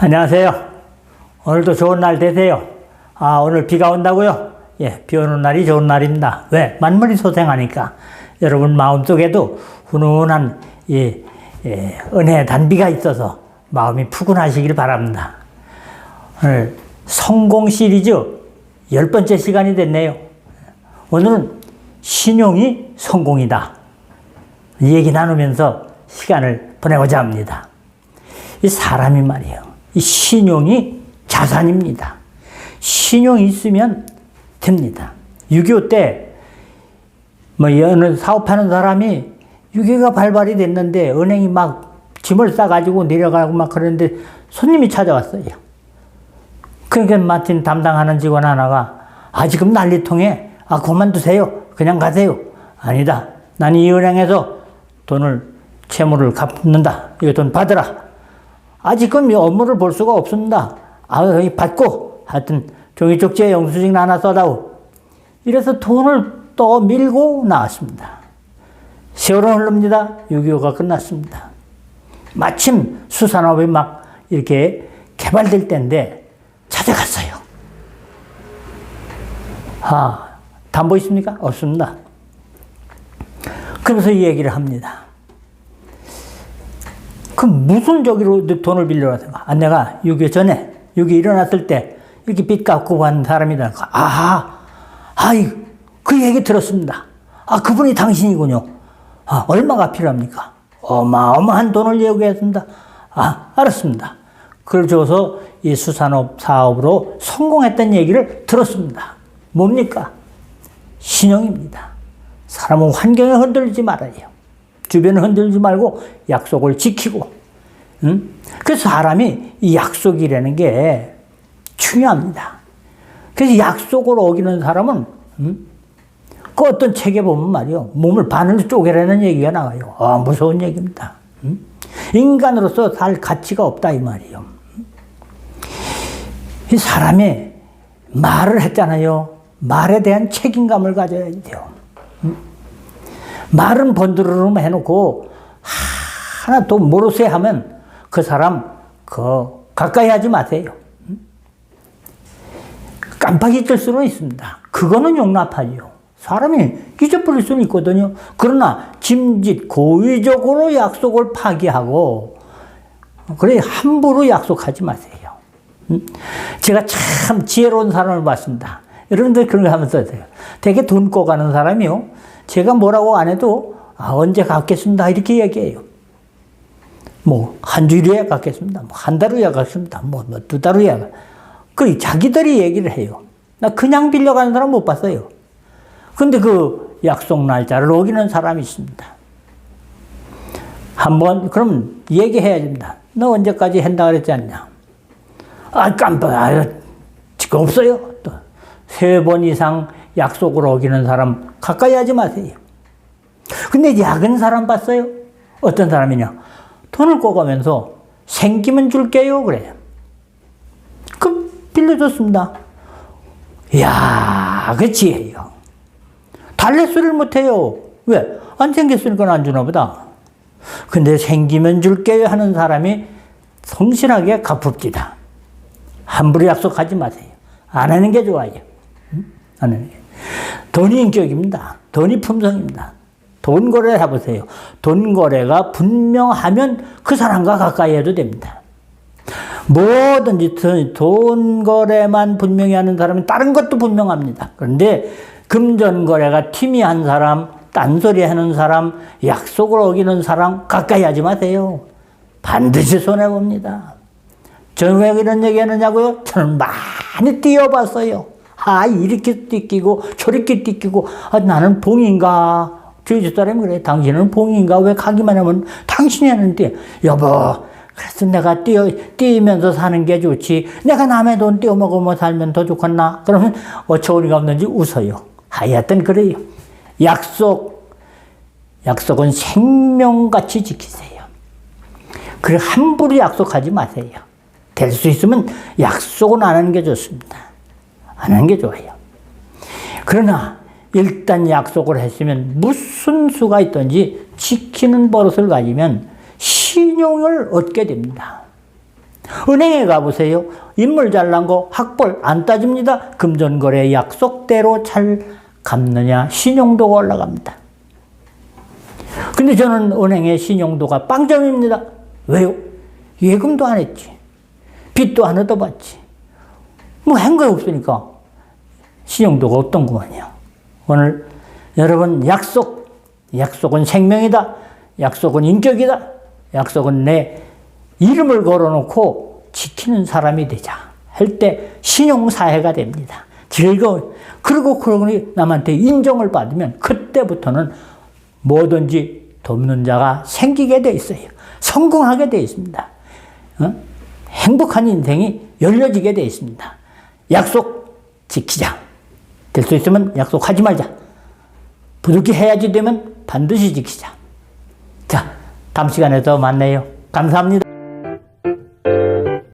안녕하세요. 오늘도 좋은 날 되세요. 아, 오늘 비가 온다고요? 예, 비 오는 날이 좋은 날입니다. 왜? 만물이 소생하니까. 여러분 마음속에도 훈훈한 이, 예, 은혜의 단비가 있어서 마음이 푸근하시길 바랍니다. 오늘 성공 시리즈 열 번째 시간이 됐네요. 오늘은 신용이 성공이다. 이 얘기 나누면서 시간을 보내고자 합니다. 이 사람이 말이에요. 이 신용이 자산입니다. 신용이 있으면 됩니다. 6.25 때, 뭐, 어느 사업하는 사람이 6.25가 발발이 됐는데, 은행이 막 짐을 싸가지고 내려가고 막 그러는데, 손님이 찾아왔어요. 그러니까 마침 담당하는 직원 하나가, 아, 지금 난리통에, 아, 그만두세요. 그냥 가세요. 아니다. 난 이 은행에서 돈을, 채무를 갚는다. 이거 돈 받으라. 아직은 업무를 볼 수가 없습니다. 아, 여기 받고, 하여튼, 종이 쪽지에 영수증 하나 써다오. 이래서 돈을 또 밀고 나왔습니다. 세월은 흐릅니다. 6.25가 끝났습니다. 마침 수산업이 막 이렇게 개발될 때인데 찾아갔어요. 아, 담보 있습니까? 없습니다. 그래서 이 얘기를 합니다. 그 무슨 저기로 돈을 빌려가서 아, 내가 6.25 전에 6.25 일어났을 때 이렇게 빚 갚고 간 사람이다. 아하, 아이, 그 얘기 들었습니다. 아, 그분이 당신이군요. 아, 얼마가 필요합니까? 어마어마한 돈을 요구했습니다. 아, 알았습니다. 그걸 줘서 이 수산업 사업으로 성공했던 얘기를 들었습니다. 뭡니까? 신용입니다. 사람은 환경에 흔들리지 말아요. 주변을 흔들지 말고 약속을 지키고, 응? 그래서 사람이 이 약속이라는 게 중요합니다. 그래서 약속을 어기는 사람은, 응? 그 어떤 책에 보면 말이요. 몸을 반으로 쪼개라는 얘기가 나와요. 아, 무서운 얘기입니다. 응? 인간으로서 살 가치가 없다, 이 말이요. 이 사람이 말을 했잖아요. 말에 대한 책임감을 가져야 돼요. 말은 번드르르 해놓고 하나 또 모르세 하면 그 사람 그 가까이 하지 마세요. 깜빡 잊을 수는 있습니다. 그거는 용납하지요. 사람이 잊어버릴 수는 있거든요. 그러나 짐짓 고의적으로 약속을 파기하고 그래 함부로 약속하지 마세요. 제가 참 지혜로운 사람을 봤습니다. 여러분들 그런 거 하면서 되게 돈 꼬가는 사람이요. 제가 뭐라고 안 해도 아, 언제 갚겠습니다. 이렇게 얘기해요. 뭐, 한 주일에 갚겠습니다. 뭐, 한 달 후에 갚겠습니다. 뭐, 뭐, 두 달 후에. 그 자기들이 얘기를 해요. 나 그냥 빌려가는 사람 못 봤어요. 근데 그 약속 날짜를 어기는 사람이 있습니다. 한번, 그럼 얘기해야 됩니다. 너 언제까지 한다 그랬지 않냐? 아, 깜빡, 아, 지금 없어요. 또, 세 번 이상 약속을 어기는 사람 가까이 하지 마세요. 근데 약은 사람 봤어요? 어떤 사람이냐? 돈을 꿔가면서 생기면 줄게요. 그래요. 그 빌려줬습니다. 이야, 그 지혜요. 달래소리를 못해요. 왜? 안 생겼으니까 안 주나 보다. 근데 생기면 줄게요 하는 사람이 성실하게 갚읍시다. 함부로 약속하지 마세요. 안 하는 게 좋아요. 안 하는 게. 돈이 인격입니다. 돈이 품성입니다. 돈 거래 해보세요. 돈 거래가 분명하면 그 사람과 가까이 해도 됩니다. 뭐든지 돈 거래만 분명히 하는 사람은 다른 것도 분명합니다. 그런데 금전 거래가 팀이한 사람, 딴소리 하는 사람, 약속을 어기는 사람 가까이 하지 마세요. 반드시 손해봅니다. 저는 왜 이런 얘기 하느냐고요? 저는 많이 뛰어봤어요. 아, 이렇게 뛰기고, 저렇게 뛰기고, 아, 나는 봉인가? 저희 집 사람이 그래. 당신은 봉인가? 왜 가기만 하면 당신이 하는데, 여보, 그래서 내가 뛰어, 뛰면서 사는 게 좋지. 내가 남의 돈 떼어먹으며 살면 더 좋겠나? 그러면 어처구니가 없는지 웃어요. 하여튼 그래요. 약속, 약속은 생명같이 지키세요. 그 함부로 약속하지 마세요. 될 수 있으면 약속은 안 하는 게 좋습니다. 안 하는 게 좋아요. 그러나 일단 약속을 했으면 무슨 수가 있든지 지키는 버릇을 가지면 신용을 얻게 됩니다. 은행에 가보세요. 인물 잘난 거 학벌 안 따집니다. 금전거래 약속대로 잘 갚느냐 신용도가 올라갑니다. 근데 저는 은행의 신용도가 빵점입니다. 왜요? 예금도 안 했지. 빚도 안 얻어봤지. 뭐한거 없으니까 신용도가 어떤 구만이야. 오늘 여러분 약속, 약속은 생명이다. 약속은 인격이다. 약속은 내 이름을 걸어놓고 지키는 사람이 되자. 할 때 신용사회가 됩니다. 즐거운. 그리고 그러니 남한테 인정을 받으면 그때부터는 뭐든지 돕는 자가 생기게 돼 있어요. 성공하게 돼 있습니다. 어? 행복한 인생이 열려지게 돼 있습니다. 약속 지키자. 될 수 있으면 약속하지 말자. 부득이 해야지 되면 반드시 지키자. 자, 다음 시간에 더 만나요. 감사합니다.